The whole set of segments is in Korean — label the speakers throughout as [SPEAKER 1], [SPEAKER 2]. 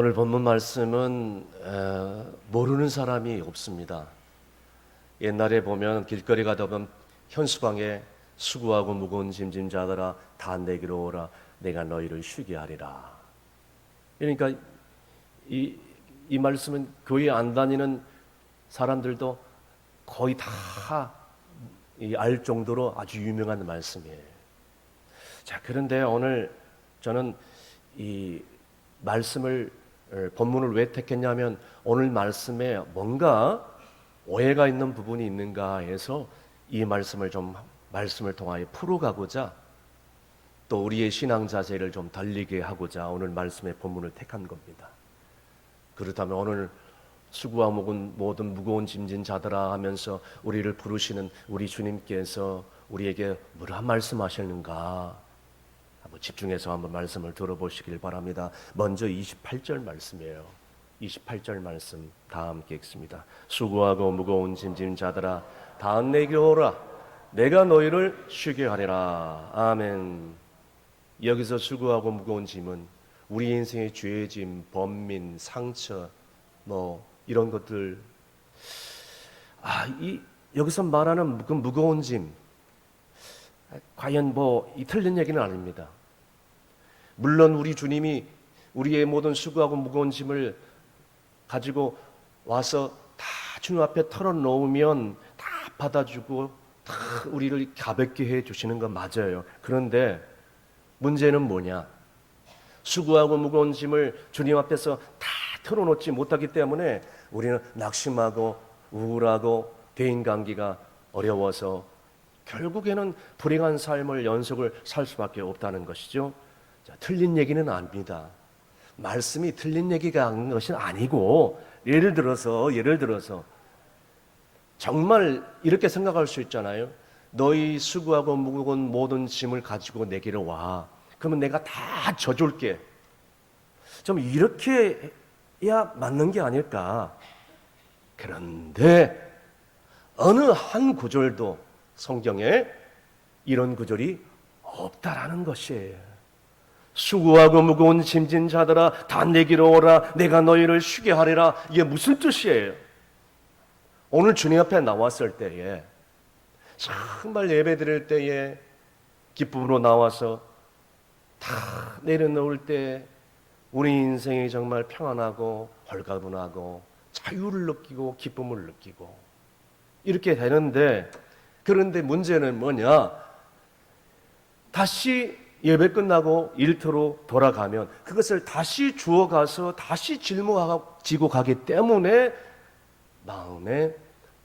[SPEAKER 1] 오늘 본문 말씀은 에, 모르는 사람이 없습니다. 옛날에 보면 길거리 가다 보면 현수방에 수고하고 무거운 짐진 자들아 다 내게로 오라 내가 너희를 쉬게 하리라. 그러니까 이, 이 말씀은 교회 안 다니는 사람들도 거의 다 알 정도로 아주 유명한 말씀이에요. 자, 그런데 오늘 저는 이 말씀을 어, 본문을 왜 택했냐면 오늘 말씀에 뭔가 오해가 있는 부분이 있는가 해서 이 말씀을 좀 말씀을 통하여 풀어가고자 또 우리의 신앙 자세를 좀 달리게 하고자 오늘 말씀의 본문을 택한 겁니다. 그렇다면 오늘 수고와 모든 모든 무거운 짐진 자들아 하면서 우리를 부르시는 우리 주님께서 우리에게 뭐라 말씀하셨는가 한번 집중해서 한번 말씀을 들어보시길 바랍니다. 먼저 28절 말씀이에요. 28절 말씀 다 함께 읽습니다. 수고하고 무거운 짐진 자들아 다 내게로 오라 내가 너희를 쉬게 하리라. 아멘. 여기서 수고하고 무거운 짐은 우리 인생의 죄의 짐, 범민, 상처 뭐 이런 것들 아, 이 여기서 말하는 그 무거운 짐 과연 뭐 이 틀린 얘기는 아닙니다. 물론 우리 주님이 우리의 모든 수고하고 무거운 짐을 가지고 와서 다 주님 앞에 털어놓으면 다 받아주고 다 우리를 가볍게 해 주시는 건 맞아요. 그런데 문제는 뭐냐? 수고하고 무거운 짐을 주님 앞에서 다 털어놓지 못하기 때문에 우리는 낙심하고 우울하고 대인관계가 어려워서 결국에는 불행한 삶을 연속을 살 수밖에 없다는 것이죠. 자, 틀린 얘기는 아닙니다. 말씀이 틀린 얘기가 하는 것은 아니고 예를 들어서 예를 들어서 정말 이렇게 생각할 수 있잖아요. 너희 수고하고 무거운 모든 짐을 가지고 내게로 와. 그러면 내가 다 져줄게. 좀 이렇게 해야 맞는 게 아닐까. 그런데 어느 한 구절도 성경에 이런 구절이 없다라는 것이에요. 수고하고 무거운 짐진 자들아 다 내게로 오라 내가 너희를 쉬게 하리라 이게 무슨 뜻이에요? 오늘 주님 앞에 나왔을 때에 정말 예배 드릴 때에 기쁨으로 나와서 다 내려놓을 때 우리 인생이 정말 평안하고 홀가분하고 자유를 느끼고 기쁨을 느끼고 이렇게 되는데 그런데 문제는 뭐냐? 다시 예배 끝나고 일터로 돌아가면 그것을 다시 주워 가서 다시 짊어지고 가기 때문에 마음에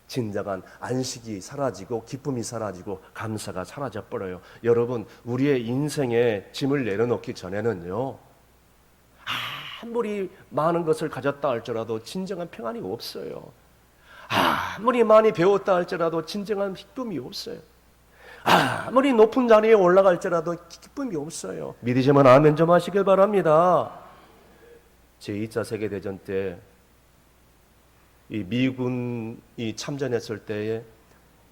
[SPEAKER 1] 진정한 안식이 사라지고 기쁨이 사라지고 감사가 사라져 버려요. 여러분, 우리의 인생에 짐을 내려놓기 전에는요. 아무리 많은 것을 가졌다 할지라도 진정한 평안이 없어요. 아무리 많이 배웠다 할지라도 진정한 기쁨이 없어요. 아무리 높은 자리에 올라갈지라도 기쁨이 없어요. 믿으시면 아멘 좀 하시길 바랍니다. 제2차 세계대전 때 이 미군이 참전했을 때에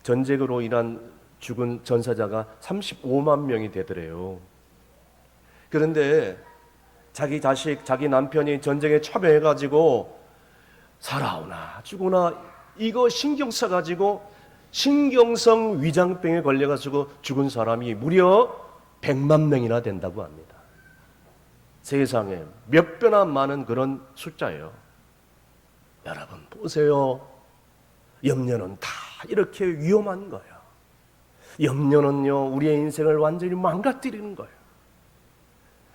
[SPEAKER 1] 전쟁으로 인한 죽은 전사자가 35만 명이 되더래요. 그런데 자기 자식, 자기 남편이 전쟁에 참여해가지고 살아오나 죽으나 이거 신경 써가지고 신경성 위장병에 걸려가지고 죽은 사람이 무려 100만 명이나 된다고 합니다. 세상에 몇 배나 많은 그런 숫자예요. 여러분 보세요. 염려는 다 이렇게 위험한 거예요. 염려는요 우리의 인생을 완전히 망가뜨리는 거예요.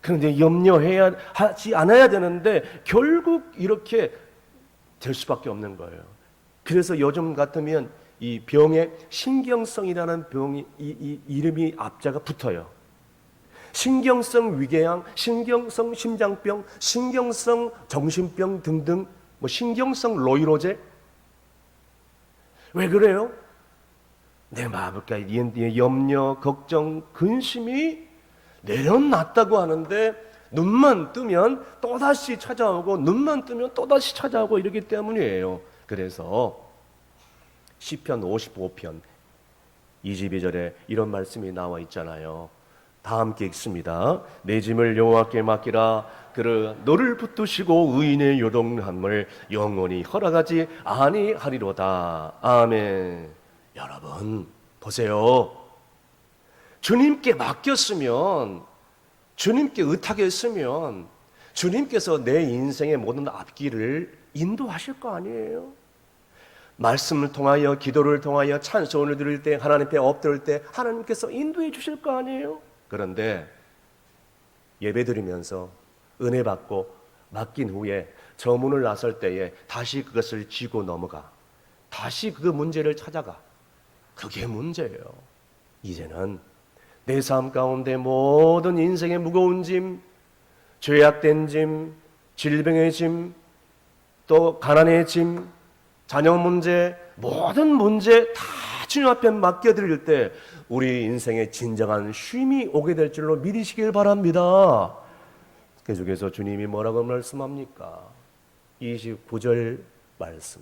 [SPEAKER 1] 그런데 염려해야 하지 않아야 되는데 결국 이렇게 될 수밖에 없는 거예요. 그래서 요즘 같으면 이 병에 신경성이라는 병이 이, 이 이름이 앞자가 붙어요. 신경성 위궤양, 신경성 심장병, 신경성 정신병 등등 뭐 신경성 노이로제 왜 그래요? 내 마음까지 염려, 걱정, 근심이 내려놨다고 하는데 눈만 뜨면 또다시 찾아오고 눈만 뜨면 또다시 찾아오고 이러기 때문이에요. 그래서 시편 55편 22절에 이런 말씀이 나와 있잖아요. 다 함께 읽습니다. 내 짐을 여호와께 맡기라 그러 너를 붙드시고 의인의 요동함을 영원히 허락하지 아니하리로다. 아멘. 여러분 보세요. 주님께 맡겼으면 주님께 의탁했으면 주님께서 내 인생의 모든 앞길을 인도하실 거 아니에요. 말씀을 통하여 기도를 통하여 찬송을 드릴 때 하나님 앞에 엎드릴 때 하나님께서 인도해 주실 거 아니에요. 그런데 예배 드리면서 은혜 받고 맡긴 후에 저 문을 나설 때에 다시 그것을 쥐고 넘어가 다시 그 문제를 찾아가 그게 문제예요. 이제는 내 삶 가운데 모든 인생의 무거운 짐, 죄악된 짐, 질병의 짐, 또 가난의 짐, 자녀 문제, 모든 문제 다 주님 앞에 맡겨드릴 때 우리 인생의 진정한 쉼이 오게 될 줄로 믿으시길 바랍니다. 계속해서 주님이 뭐라고 말씀합니까? 29절 말씀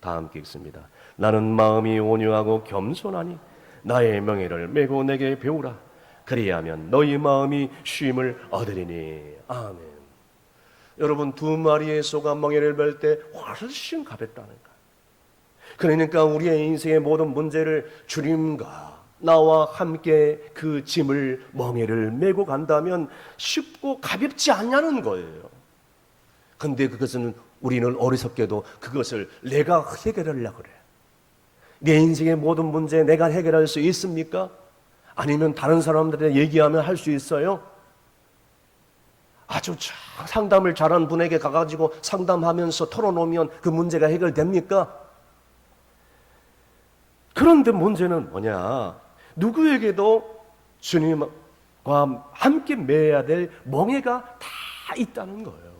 [SPEAKER 1] 다 함께 읽습니다. 나는 마음이 온유하고 겸손하니 나의 명예를 메고 내게 배우라. 그리하면 너희 마음이 쉼을 얻으리니. 아멘. 여러분 두 마리의 소가 멍에를 뵐때 훨씬 가볍다는 거. 그러니까 우리의 인생의 모든 문제를 주님과 나와 함께 그 짐을 멍에를 메고 간다면 쉽고 가볍지 않냐는 거예요. 근데 그것은 우리는 어리석게도 그것을 내가 해결하려고 그래. 내 인생의 모든 문제 내가 해결할 수 있습니까? 아니면 다른 사람들한테 얘기하면 할 수 있어요? 아주 참 상담을 잘하는 분에게 가가지고 상담하면서 털어놓으면 그 문제가 해결됩니까? 그런데 문제는 뭐냐? 누구에게도 주님과 함께 매야 될 멍해가 다 있다는 거예요.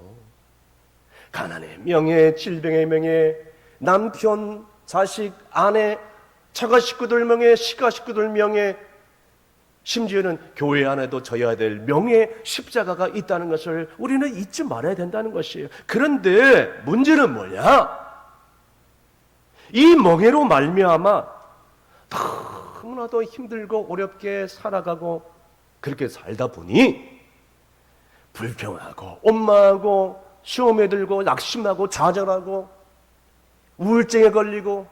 [SPEAKER 1] 가난의 명예, 질병의 명예, 남편, 자식, 아내, 처가 식구들 명예, 시가 식구들 명예, 심지어는 교회 안에도 져야 될 명예 십자가가 있다는 것을 우리는 잊지 말아야 된다는 것이에요. 그런데 문제는 뭐냐? 이 멍해로 말미암아 너무나도 힘들고 어렵게 살아가고 그렇게 살다 보니 불평하고 원망하고 시험에 들고 낙심하고 좌절하고 우울증에 걸리고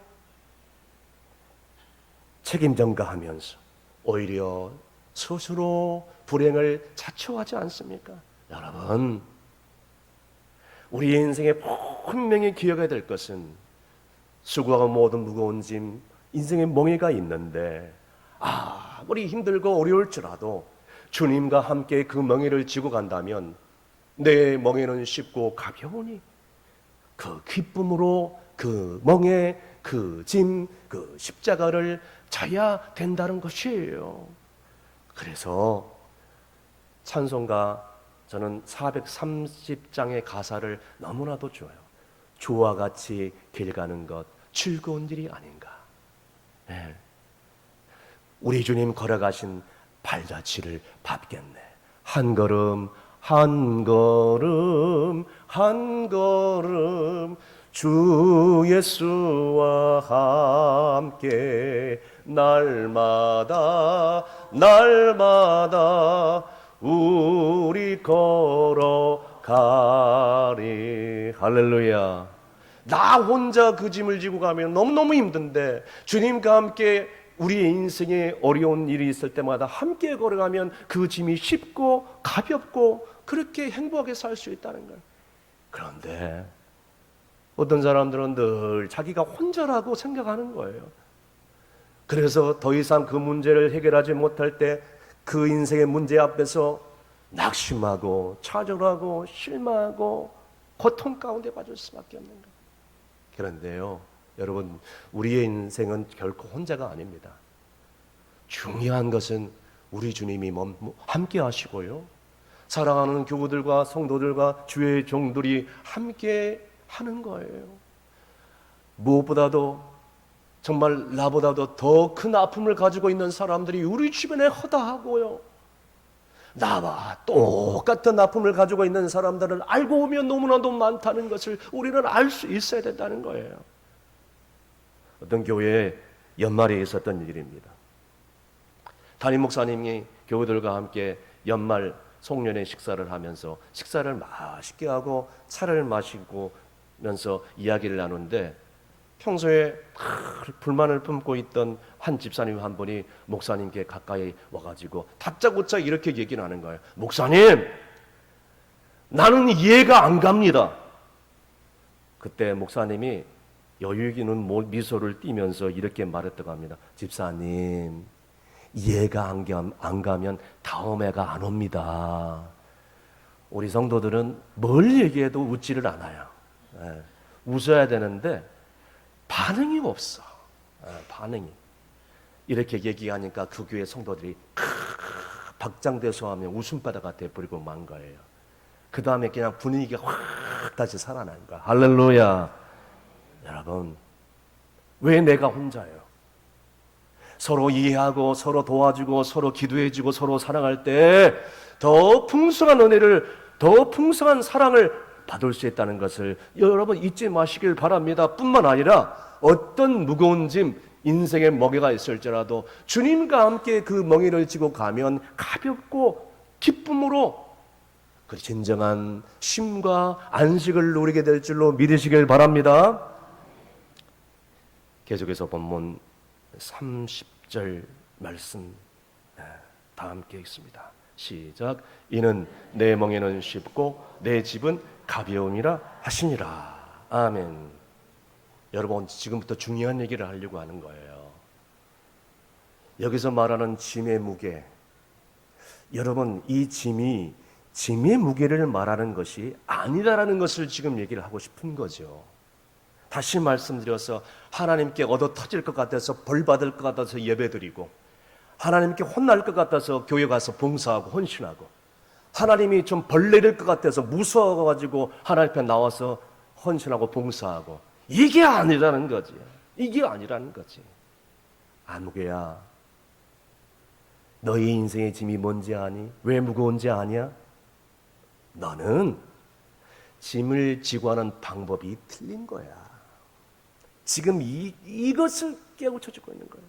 [SPEAKER 1] 책임 전가하면서 오히려 스스로 불행을 자초하지 않습니까? 여러분, 우리 인생에 분명히 기억해야 될 것은 수고하고 모든 무거운 짐, 인생의 멍해가 있는데 아무리 힘들고 어려울지라도 주님과 함께 그 멍해를 지고 간다면 내 멍해는 쉽고 가벼우니 그 기쁨으로 그 멍해, 그 짐, 그 십자가를 져야 된다는 것이에요. 그래서 찬송가 저는 430장의 가사를 너무나도 좋아요. 주와 같이 길 가는 것 즐거운 일이 아닌가. 네. 우리 주님 걸어가신 발자취를 밟겠네. 한 걸음 한 걸음 한 걸음 주 예수와 함께 날마다 날마다 우리 걸어가리 할렐루야 나 혼자 그 짐을 지고 가면 너무너무 힘든데 주님과 함께 우리의 인생에 어려운 일이 있을 때마다 함께 걸어가면 그 짐이 쉽고 가볍고 그렇게 행복하게 살 수 있다는 걸. 그런데 어떤 사람들은 늘 자기가 혼자라고 생각하는 거예요. 그래서 더 이상 그 문제를 해결하지 못할 때 그 인생의 문제 앞에서 낙심하고 좌절하고 실망하고 고통 가운데 빠질 수밖에 없는 거예요. 그런데요, 여러분, 우리의 인생은 결코 혼자가 아닙니다. 중요한 것은 우리 주님이 함께 하시고요. 사랑하는 교우들과 성도들과 주의 종들이 함께 하는 거예요. 무엇보다도 정말 나보다도 더 큰 아픔을 가지고 있는 사람들이 우리 주변에 허다하고요. 나와 똑같은 아픔을 가지고 있는 사람들을 알고 보면 너무나도 많다는 것을 우리는 알 수 있어야 된다는 거예요. 어떤 교회에 연말에 있었던 일입니다. 담임 목사님이 교우들과 함께 연말 송년회 식사를 하면서 식사를 맛있게 하고 차를 마시고 면서 이야기를 나누는데 평소에 크, 불만을 품고 있던 한 집사님 한 분이 목사님께 가까이 와가지고 다짜고짜 이렇게 얘기를 하는 거예요. 목사님, 나는 이해가 안 갑니다. 그때 목사님이 여유 있는 모- 미소를 띠면서 이렇게 말했다고 합니다. 집사님, 이해가 안, 가- 안 가면 다음 해가 안 옵니다. 우리 성도들은 뭘 얘기해도 웃지를 않아요. 예, 웃어야 되는데 반응이 없어. 예, 반응이. 이렇게 얘기하니까 그 교회 성도들이 박장대소하며 웃음바다가 돼버리고 만 거예요. 그 다음에 그냥 분위기가 확 다시 살아난 거야. 할렐루야. 여러분, 왜 내가 혼자예요? 서로 이해하고 서로 도와주고 서로 기도해주고 서로 사랑할 때 더 풍성한 은혜를 더 풍성한 사랑을 받을 수 있다는 것을 여러분 잊지 마시길 바랍니다. 뿐만 아니라 어떤 무거운 짐 인생의 멍에가 있을지라도 주님과 함께 그 멍에를 지고 가면 가볍고 기쁨으로 그 진정한 쉼과 안식을 누리게 될 줄로 믿으시길 바랍니다. 계속해서 본문 30절 말씀 네, 다 함께 읽습니다. 시작. 이는 내 멍에는 쉽고 내 집은 가벼움이라 하시니라. 아멘. 여러분 지금부터 중요한 얘기를 하려고 하는 거예요. 여기서 말하는 짐의 무게. 여러분 이 짐이 짐의 무게를 말하는 것이 아니다라는 것을 지금 얘기를 하고 싶은 거죠. 다시 말씀드려서 하나님께 얻어 터질 것 같아서 벌 받을 것 같아서 예배드리고 하나님께 혼날 것 같아서 교회 가서 봉사하고 헌신하고 하나님이 좀벌 내릴 것 같아서 무서워 가지고 하나님 앞에 나와서 헌신하고 봉사하고 이게 아니라는 거지. 이게 아니라는 거지. 아무개야. 너희 인생의 짐이 뭔지 아니? 왜 무거운지 아냐? 너는 짐을 지고 하는 방법이 틀린 거야. 지금 이, 이것을 깨우쳐 주고 있는 거예요.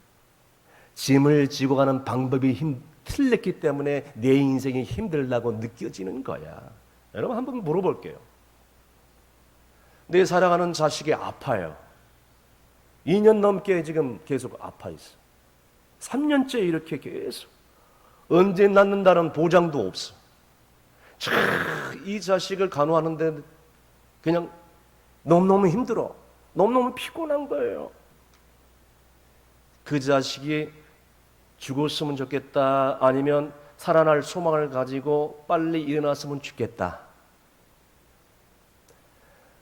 [SPEAKER 1] 짐을 지고 가는 방법이 힘, 틀렸기 때문에 내 인생이 힘들다고 느껴지는 거야. 여러분 한번 물어볼게요. 내 사랑하는 자식이 아파요. 2년 넘게 지금 계속 아파 있어. 3년째 이렇게 계속. 언제 낫는다는 보장도 없어. 참, 이 자식을 간호하는데 그냥 너무너무 힘들어. 너무너무 피곤한 거예요. 그 자식이 죽었으면 좋겠다. 아니면 살아날 소망을 가지고 빨리 일어났으면 좋겠다.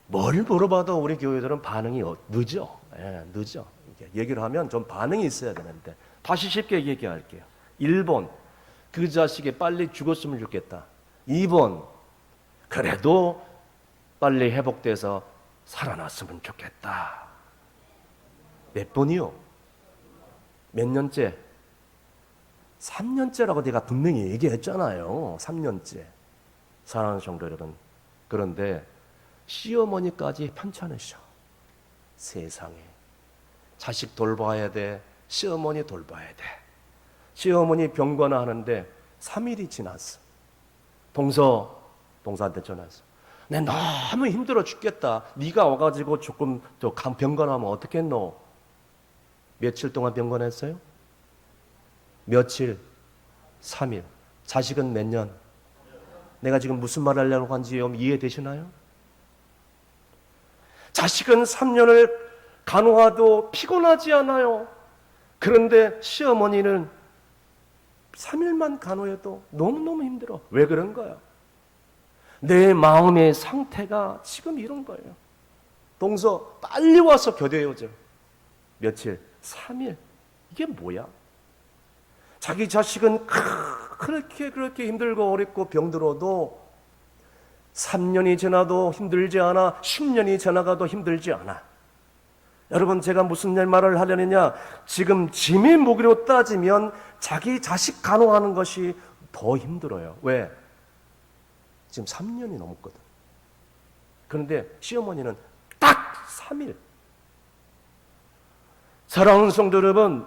[SPEAKER 1] 뭘 물어봐도 우리 교회들은 반응이 어- 늦어. 예, 늦어. 이렇게 얘기를 하면 좀 반응이 있어야 되는데. 다시 쉽게 얘기할게요. 1번, 그 자식이 빨리 죽었으면 좋겠다. 2번, 그래도 빨리 회복돼서 살아났으면 좋겠다. 몇 번이요? 몇 년째? 3년째라고 내가 분명히 얘기했잖아요. 3년째. 사랑하는 성도 여러분. 그런데 시어머니까지 편찮으셔. 세상에. 자식 돌봐야 돼. 시어머니 돌봐야 돼. 시어머니 병관을 하는데 3일이 지났어. 동서, 동서한테 전화했어. 내 너무 힘들어 죽겠다. 네가 와가지고 조금 더 강- 병관하면 어떻겠노? 며칠 동안 병관했어요? 며칠? 3일. 자식은 몇 년? 내가 지금 무슨 말 하려고 한지 이해되시나요? 자식은 3년을 간호하도 피곤하지 않아요. 그런데 시어머니는 3일만 간호해도 너무너무 힘들어. 왜 그런 거야? 내 마음의 상태가 지금 이런 거예요. 동서 빨리 와서 교대해줘. 며칠? 3일. 이게 뭐야? 자기 자식은 크- 그렇게 그렇게 힘들고 어렵고 병들어도 3년이 지나도 힘들지 않아 10년이 지나가도 힘들지 않아. 여러분 제가 무슨 말을 하려느냐? 지금 짐의 무게로 따지면 자기 자식 간호하는 것이 더 힘들어요. 왜? 지금 3년이 넘었거든. 그런데 시어머니는 딱 3일. 사랑하는 성도 여러분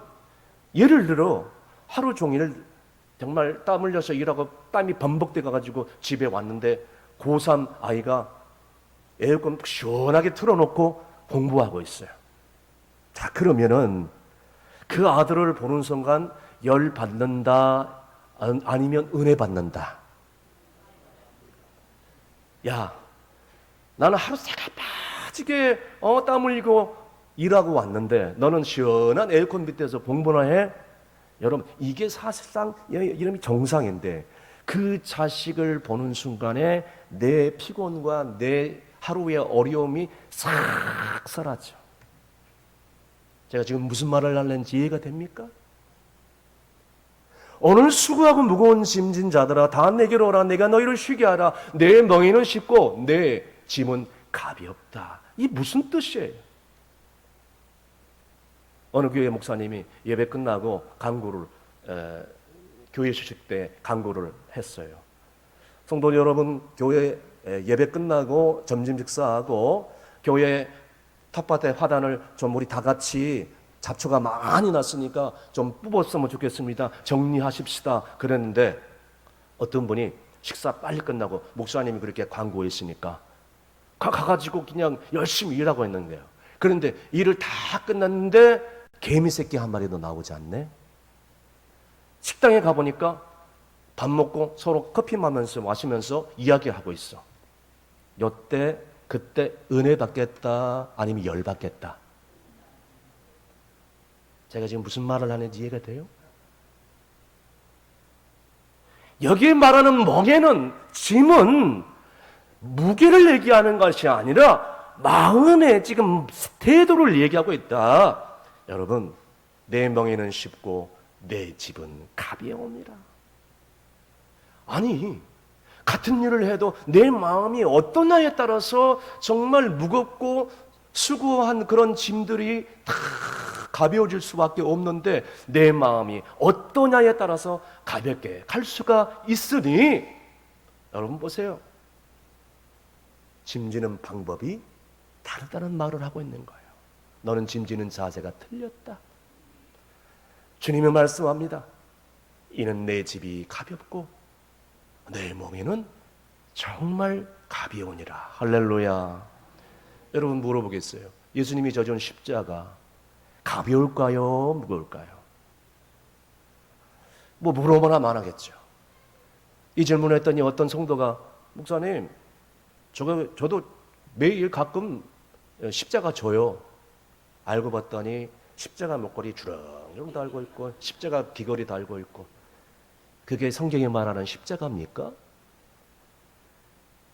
[SPEAKER 1] 예를 들어 하루 종일 정말 땀 흘려서 일하고 땀이 범벅돼 가지고 집에 왔는데 고3 아이가 에어컨 시원하게 틀어놓고 공부하고 있어요. 자, 그러면은 그 아들을 보는 순간 열 받는다 안- 아니면 은혜 받는다. 야, 나는 하루 새가 빠지게 어, 땀 흘리고 일하고 왔는데 너는 시원한 에어컨 밑에서 공부나 해? 여러분 이게 사실상 이- 이름이 정상인데 그 자식을 보는 순간에 내 피곤과 내 하루의 어려움이 싹 사라져. 제가 지금 무슨 말을 하는지 이해가 됩니까? 오늘 수고하고 무거운 짐진 자들아 다 내게로 오라 내가 너희를 쉬게 하라 내 멍에는 쉽고 내 짐은 가볍다. 이 무슨 뜻이에요? 어느 교회 목사님이 예배 끝나고 강구를 에, 교회 주식 때 강구를 했어요. 성도 여러분 교회 에, 예배 끝나고 점심 식사하고 교회 텃밭에 화단을 좀 우리 다 같이 잡초가 많이 났으니까 좀 뽑았으면 좋겠습니다. 정리하십시다. 그랬는데 어떤 분이 식사 빨리 끝나고 목사님이 그렇게 광고했으니까 가, 가가지고 그냥 열심히 일하고 있는 거예요. 그런데 일을 다 끝났는데 개미 새끼 한 마리도 나오지 않네. 식당에 가보니까 밥 먹고 서로 커피 마면서 마시면서 이야기하고 있어. 요때 그때 은혜 받겠다 아니면 열 받겠다. 제가 지금 무슨 말을 하는지 이해가 돼요? 여기에 말하는 멍에는 짐은 무게를 얘기하는 것이 아니라 마음의 지금 태도를 얘기하고 있다. 여러분, 내 멍에는 쉽고 내 집은 가벼움이라. 아니, 같은 일을 해도 내 마음이 어떠냐에 따라서 정말 무겁고 수고한 그런 짐들이 다 가벼워질 수밖에 없는데 내 마음이 어떠냐에 따라서 가볍게 갈 수가 있으니 여러분 보세요. 짐지는 방법이 다르다는 말을 하고 있는 거예요. 너는 짐지는 자세가 틀렸다. 주님이 말씀합니다. 이는 내 집이 가볍고 내 몸에는 정말 가벼우니라. 할렐루야. 여러분 물어보겠어요. 예수님이 져준 십자가 가벼울까요? 무거울까요? 뭐 물어보나 만 하겠죠. 이 질문을 했더니 어떤 성도가 목사님, 저거 저도 매일 가끔 십자가 져요. 알고 봤더니 십자가 목걸이 주렁주렁 달고 있고 십자가 귀걸이 달고 있고 그게 성경이 말하는 십자가입니까?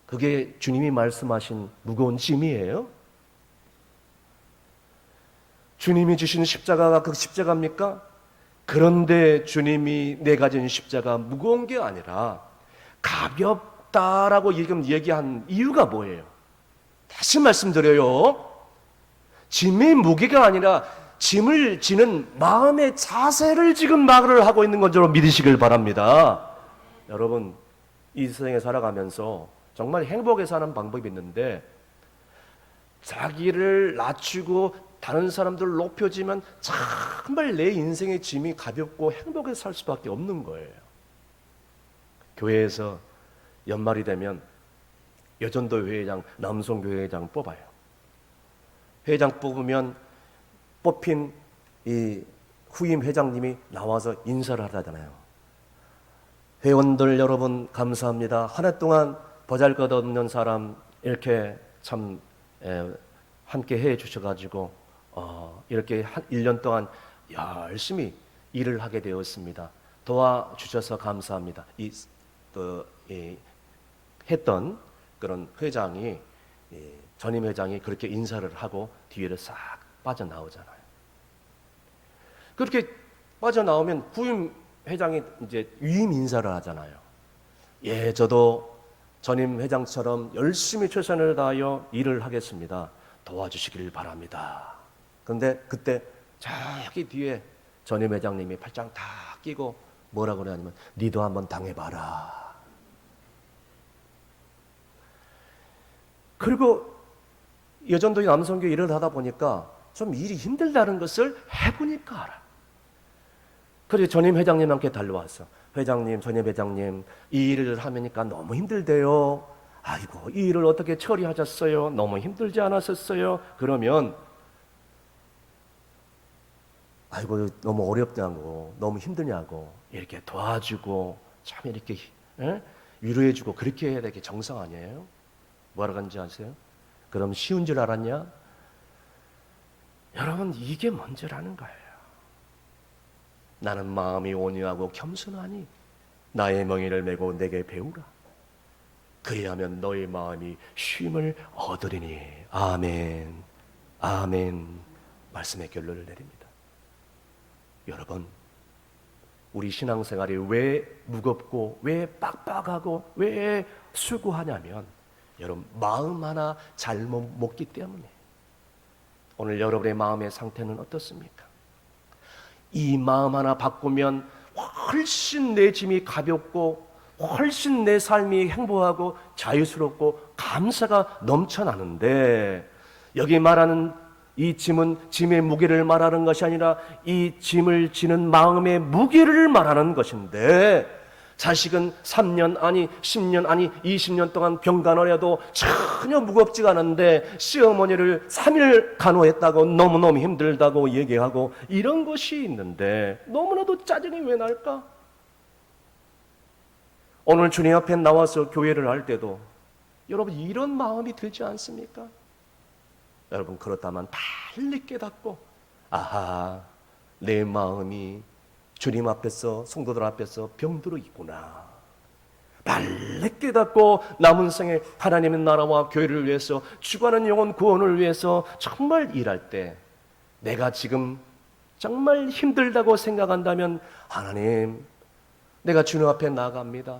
[SPEAKER 1] 그게 주님이 말씀하신 무거운 짐이에요? 주님이 주신 십자가가 그 십자가입니까? 그런데 주님이 내 가진 십자가 무거운 게 아니라 가볍다라고 지금 얘기한 이유가 뭐예요? 다시 말씀드려요. 짐의 무게가 아니라 짐을 지는 마음의 자세를 지금 말을 하고 있는 것처럼 믿으시길 바랍니다. 여러분, 이 세상에 살아가면서 정말 행복에 사는 방법이 있는데 자기를 낮추고 다른 사람들 높여지면 정말 내 인생의 짐이 가볍고 행복해 살 수밖에 없는 거예요. 교회에서 연말이 되면 여전도 회장, 남성 교회장 뽑아요. 회장 뽑으면 뽑힌 이 후임 회장님이 나와서 인사를 하잖아요. 회원들 여러분 감사합니다. 한 해 동안 보잘것없는 사람 이렇게 참 에, 함께 해 주셔가지고 어, 이렇게 한 1년 동안 열심히 일을 하게 되었습니다. 도와주셔서 감사합니다. 이, 또, 이, 했던 그런 회장이 이, 전임 회장이 그렇게 인사를 하고 뒤를 싹 빠져나오잖아요. 그렇게 빠져나오면 후임 회장이 이제 위임 인사를 하잖아요. 예, 저도 전임 회장처럼 열심히 최선을 다하여 일을 하겠습니다. 도와주시길 바랍니다. 그런데 그때 저기 뒤에 전임 회장님이 팔짱 다 끼고 뭐라 그러냐면 니도 한번 당해봐라. 그리고 여전도의 남성교 일을 하다 보니까 좀 일이 힘들다는 것을 해보니까 알아. 그래서 전임 회장님한테 달려왔어. 회장님, 전임 회장님, 이 일을 하니까 너무 힘들대요. 아이고, 이 일을 어떻게 처리하셨어요? 너무 힘들지 않았었어요? 그러면 아이고 너무 어렵냐고 너무 힘드냐고 이렇게 도와주고 참 이렇게 예? 위로해주고 그렇게 해야 되게 정상 아니에요? 뭐하러 간지 아세요? 그럼 쉬운 줄 알았냐? 여러분 이게 먼저라는 거예요. 나는 마음이 온유하고 겸손하니 나의 명예를 메고 내게 배우라. 그리하면 너의 마음이 쉼을 얻으리니 아멘 아멘 말씀의 결론을 내립니다. 여러분, 우리 신앙생활이 왜 무겁고 왜 빡빡하고 왜 수고하냐면 여러분 마음 하나 잘못 먹기 때문에 오늘 여러분의 마음의 상태는 어떻습니까? 이 마음 하나 바꾸면 훨씬 내 짐이 가볍고 훨씬 내 삶이 행복하고 자유스럽고 감사가 넘쳐나는데 여기 말하는 이 짐은 짐의 무게를 말하는 것이 아니라 이 짐을 지는 마음의 무게를 말하는 것인데 자식은 3년 아니 10년 아니 20년 동안 병간호를 해도 전혀 무겁지가 않은데 시어머니를 3일 간호했다고 너무너무 힘들다고 얘기하고 이런 것이 있는데 너무나도 짜증이 왜 날까? 오늘 주님 앞에 나와서 교회를 할 때도 여러분 이런 마음이 들지 않습니까? 여러분 그렇다면 빨리 깨닫고 아하 내 마음이 주님 앞에서 성도들 앞에서 병들어 있구나. 빨리 깨닫고 남은 생에 하나님의 나라와 교회를 위해서 죽어가는 영혼 구원을 위해서 정말 일할 때 내가 지금 정말 힘들다고 생각한다면 하나님 내가 주님 앞에 나갑니다.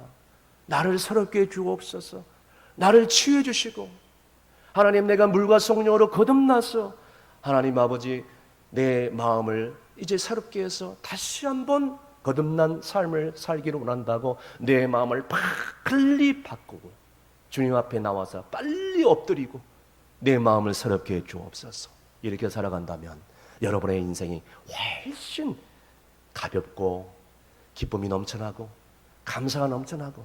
[SPEAKER 1] 나를 해 주옵소서. 나를 치유해 주시고 하나님 내가 물과 성령으로 거듭나서 하나님 아버지 내 마음을 이제 새롭게 해서 다시 한번 거듭난 삶을 살기를 원한다고 내 마음을 빨리 바꾸고 주님 앞에 나와서 빨리 엎드리고 내 마음을 새롭게 해 주옵소서. 이렇게 살아간다면 여러분의 인생이 훨씬 가볍고 기쁨이 넘쳐나고 감사가 넘쳐나고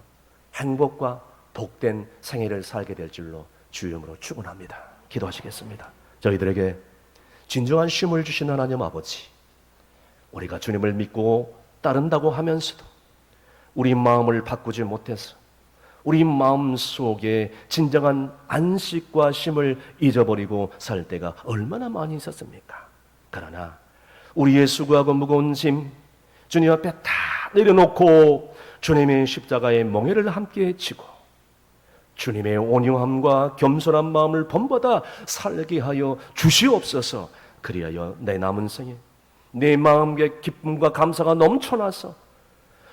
[SPEAKER 1] 행복과 복된 생애를 살게 될 줄로 주님으로 축원합니다. 기도하시겠습니다. 저희들에게 진정한 쉼을 주신 하나님 아버지, 우리가 주님을 믿고 따른다고 하면서도 우리 마음을 바꾸지 못해서 우리 마음 속에 진정한 안식과 쉼을 잊어버리고 살 때가 얼마나 많이 있었습니까? 그러나 우리의 수고하고 무거운 짐 주님 앞에 다 내려놓고 주님의 십자가의 멍에를 함께 지고 주님의 온유함과 겸손한 마음을 본받아 살게 하여 주시옵소서. 그리하여 내 남은 생에 내 마음의 기쁨과 감사가 넘쳐나서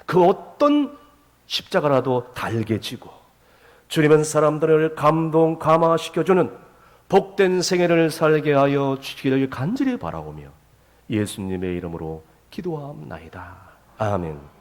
[SPEAKER 1] 그 어떤 십자가라도 달게 지고 주님은 사람들을 감동 감화시켜주는 복된 생애를 살게 하여 주시기를 간절히 바라오며 예수님의 이름으로 기도하옵나이다. 아멘.